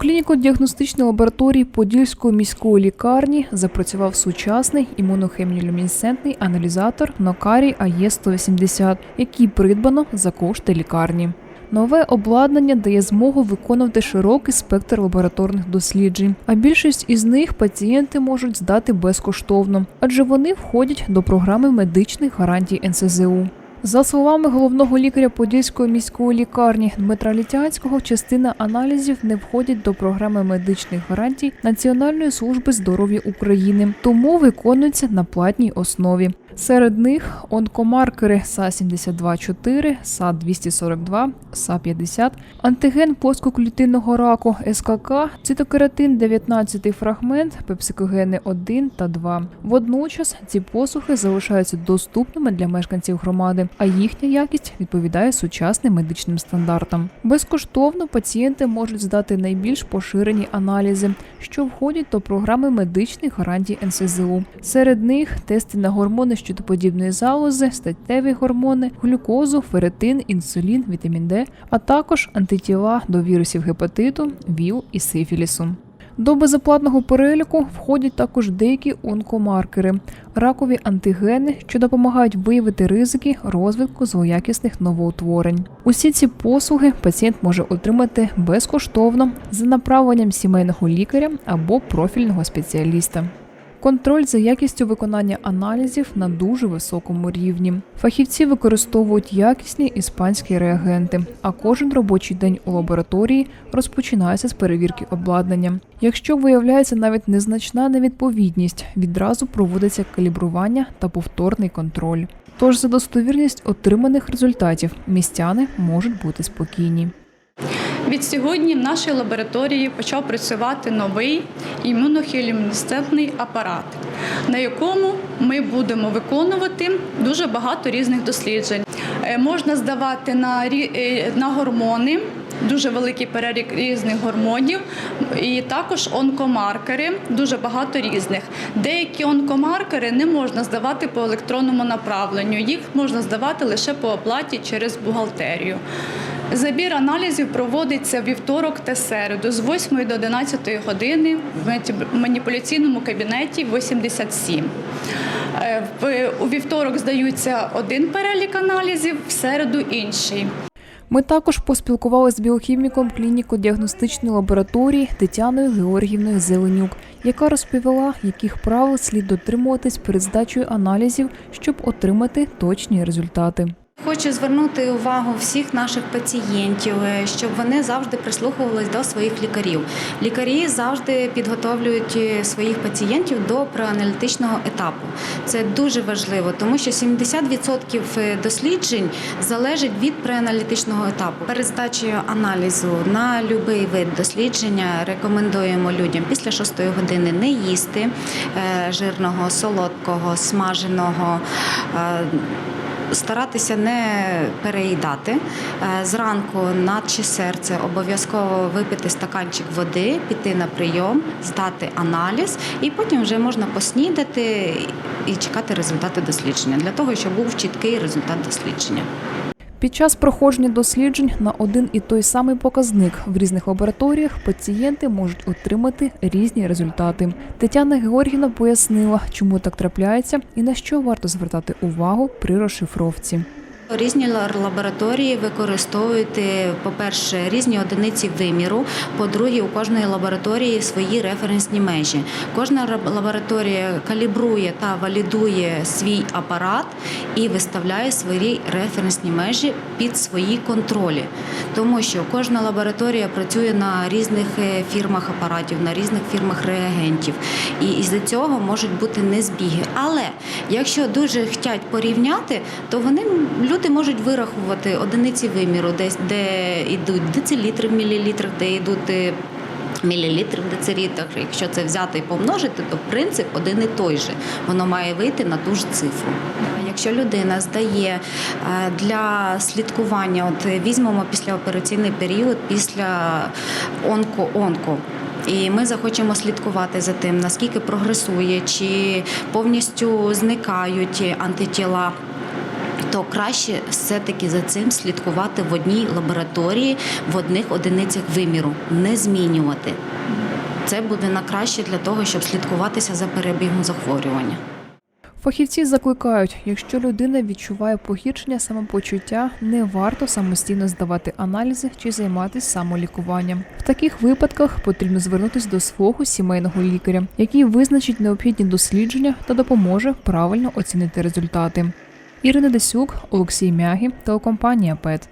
клініко-діагностичній лабораторії Подільської міської лікарні запрацював сучасний імунохемнілюмінесцентний аналізатор Нокарі АЕ-180, який придбано за кошти лікарні. Нове обладнання дає змогу виконувати широкий спектр лабораторних досліджень, а більшість із них пацієнти можуть здати безкоштовно, адже вони входять до програми медичних гарантій НСЗУ. За словами головного лікаря Подільської міської лікарні Дмитра Літянського, частина аналізів не входять до програми медичних гарантій Національної служби здоров'я України, тому виконуються на платній основі. Серед них онкомаркери СА-72-4, СА-242, СА-50, антиген плоскоклітинного раку СКК, цитокератин 19 фрагмент, пепсикогени 1 та 2. Водночас ці послуги залишаються доступними для мешканців громади, а їхня якість відповідає сучасним медичним стандартам. Безкоштовно пацієнти можуть здати найбільш поширені аналізи, що входять до програми медичних гарантій НСЗУ. Серед них тести на гормони щитоподібної залози, статеві гормони, глюкозу, ферритин, інсулін, вітамін Д, а також антитіла до вірусів гепатиту, ВІЛ і сифілісу. До безоплатного переліку входять також деякі онкомаркери, ракові антигени, що допомагають виявити ризики розвитку злоякісних новоутворень. Усі ці послуги пацієнт може отримати безкоштовно за направленням сімейного лікаря або профільного спеціаліста. Контроль за якістю виконання аналізів на дуже високому рівні. Фахівці використовують якісні іспанські реагенти, а кожен робочий день у лабораторії розпочинається з перевірки обладнання. Якщо виявляється навіть незначна невідповідність, відразу проводиться калібрування та повторний контроль. Тож за достовірність отриманих результатів містяни можуть бути спокійні. Від сьогодні в нашій лабораторії почав працювати новий імунохілюмінесцентний апарат, на якому ми будемо виконувати дуже багато різних досліджень. Е, Можна здавати на, е, на гормони. Дуже великий перелік різних гормонів, і також онкомаркери, дуже багато різних. Деякі онкомаркери не можна здавати по електронному направленню, їх можна здавати лише по оплаті через бухгалтерію. Забір аналізів проводиться вівторок та середу з 8 до 11 години в маніпуляційному кабінеті 87. Е, У вівторок здаються один перелік аналізів, в середу інший. Ми також поспілкувалися з біохіміком клініко-діагностичної лабораторії Тетяною Георгівною Зеленюк, яка розповіла, яких правил слід дотримуватись перед здачею аналізів, щоб отримати точні результати. Хочу звернути увагу всіх наших пацієнтів, е, щоб вони завжди прислухувались до своїх лікарів. Лікарі завжди підготовлюють е, своїх пацієнтів до преаналітичного етапу. Це дуже важливо, тому що 70% досліджень залежить від преаналітичного етапу. Перед здачею аналізу на будь-який вид дослідження рекомендуємо людям після 6 години не їсти е, жирного, солодкого, смаженого. Старатися не переїдати Е, зранку, наче серце, обов'язково випити стаканчик води, піти на прийом, здати аналіз, і потім вже можна поснідати і чекати результати дослідження для того, щоб був чіткий результат дослідження. Під час проходження досліджень на один і той самий показник в різних лабораторіях пацієнти можуть отримати різні результати. Тетяна Георгіна пояснила, чому так трапляється і на що варто звертати увагу при розшифровці. Різні лабораторії використовують, е, по-перше, різні одиниці виміру. По-друге, у кожної лабораторії свої референсні межі. Кожна лабораторія калібрує та валідує свій апарат і виставляє свої референсні межі під свої контролі. Тому що кожна лабораторія працює на різних е, фірмах апаратів, на різних фірмах реагентів. І із-за цього можуть бути незбіги. Але якщо дуже хочуть порівняти, то вони люди можуть вирахувати одиниці виміру, десь де йдуть децилітри в мілілітрах, де йдуть. е, Мілілітри в децилітрах, якщо це взяти і помножити, то принцип один і той же. Воно має вийти на ту ж цифру. Якщо людина здає е, для слідкування, от візьмемо післяопераційний період після онко-онко. І ми захочемо слідкувати за тим, наскільки прогресує, чи повністю зникають антитіла то краще все-таки за цим слідкувати в одній лабораторії, в одних одиницях виміру, не змінювати. Це буде на краще для того, щоб слідкуватися за перебігом захворювання. Фахівці закликають, якщо людина відчуває погіршення самопочуття, не варто самостійно здавати аналізи чи займатися самолікуванням. В таких випадках потрібно звернутися до свого сімейного лікаря, який визначить необхідні дослідження та допоможе правильно оцінити результати. Ірина Десюк, Олексій Мягі, телекомпанія ПЕТ.